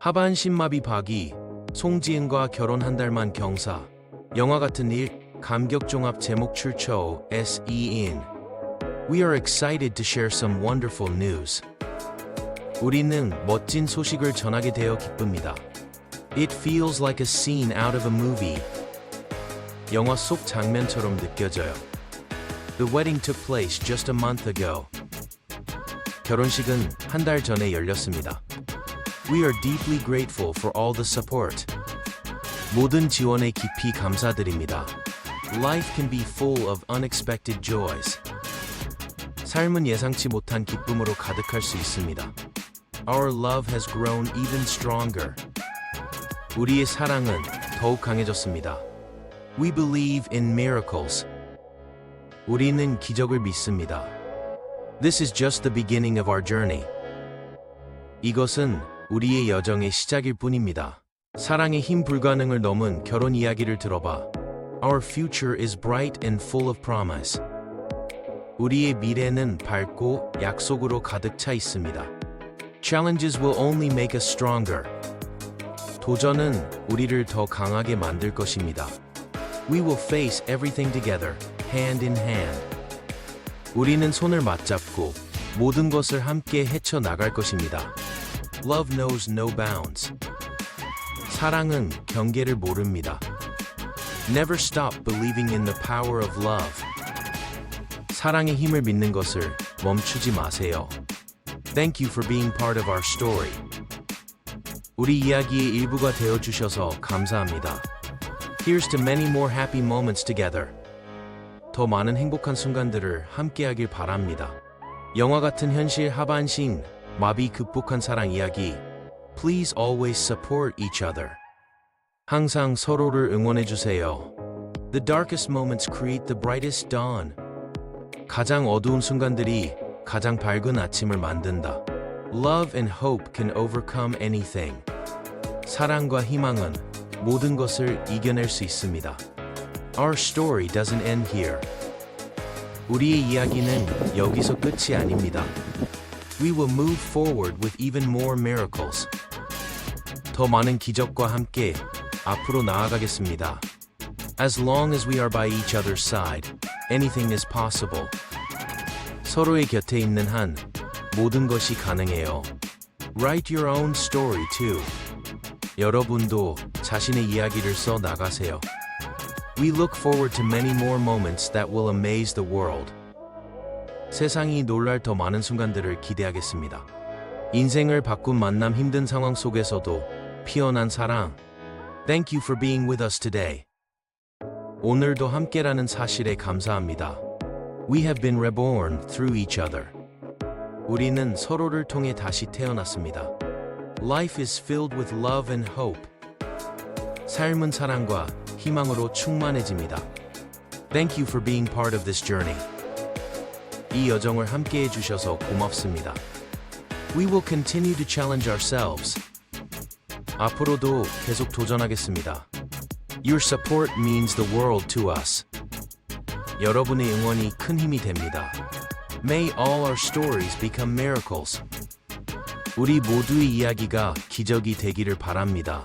하반 신마비 박이 송지은과 결혼 한 달만 경사 영화 같은 일 감격 종합 제목 출처 SE인 We are excited to share some wonderful news. 우리는 멋진 소식을 전하게 되어 기쁩니다. It feels like a scene out of a movie. 영화 속 장면처럼 느껴져요. The wedding took place just a month ago. 결혼식은 한 달 전에 열렸습니다. We are deeply grateful for all the support. 모든 지원에 깊이 감사드립니다. Life can be full of unexpected joys. 삶은 예상치 못한 기쁨으로 가득할 수 있습니다. Our love has grown even stronger. 우리의 사랑은 더욱 강해졌습니다. We believe in miracles. 우리는 기적을 믿습니다. This is just the beginning of our journey. 이것은 우리의 여정의 시작일 뿐입니다. 사랑의 힘 불가능을 넘은 결혼 이야기를 들어봐. Our future is bright and full of promise. 우리의 미래는 밝고 약속으로 가득 차 있습니다. Challenges will only make us stronger. 도전은 우리를 더 강하게 만들 것입니다. We will face everything together, hand in hand. 우리는 손을 맞잡고 모든 것을 함께 헤쳐 나갈 것입니다. Love knows no bounds. 사랑은 경계를 모릅니다. Never stop believing in the power of love. 사랑의 힘을 믿는 것을 멈추지 마세요. Thank you for being part of our story. 우리 이야기의 일부가 되어 주셔서 감사합니다. Here's to many more happy moments together. 더 많은 행복한 순간들을 함께하길 바랍니다. 영화 같은 현실 하반신 마비 극복한 사랑 이야기. Please always support each other. 항상 서로를 응원해 주세요. The darkest moments create the brightest dawn. 가장 어두운 순간들이 가장 밝은 아침을 만든다. Love and hope can overcome anything. 사랑과 희망은 모든 것을 이겨낼 수 있습니다. Our story doesn't end here. 우리의 이야기는 여기서 끝이 아닙니다. We will move forward with even more miracles. 더 많은 기적과 함께 앞으로 나아가겠습니다. As long as we are by each other's side, anything is possible. 서로의 곁에 있는 한 모든 것이 가능해요. Write your own story too. 여러분도 자신의 이야기를 써 나가세요. We look forward to many more moments that will amaze the world. 세상이 놀랄 더 많은 순간들을 기대하겠습니다. 인생을 바꾼 만남 힘든 상황 속에서도 피어난 사랑. Thank you for being with us today. 오늘도 함께라는 사실에 감사합니다. We have been reborn through each other. 우리는 서로를 통해 다시 태어났습니다. Life is filled with love and hope. 삶은 사랑과 희망으로 충만해집니다. Thank you for being part of this journey. 이 여정을 함께 해 주셔서 고맙습니다. We will continue to challenge ourselves. 앞으로도 계속 도전하겠습니다. Your support means the world to us. 여러분의 응원이 큰 힘이 됩니다. May all our stories become miracles. 우리 모두의 이야기가 기적이 되기를 바랍니다.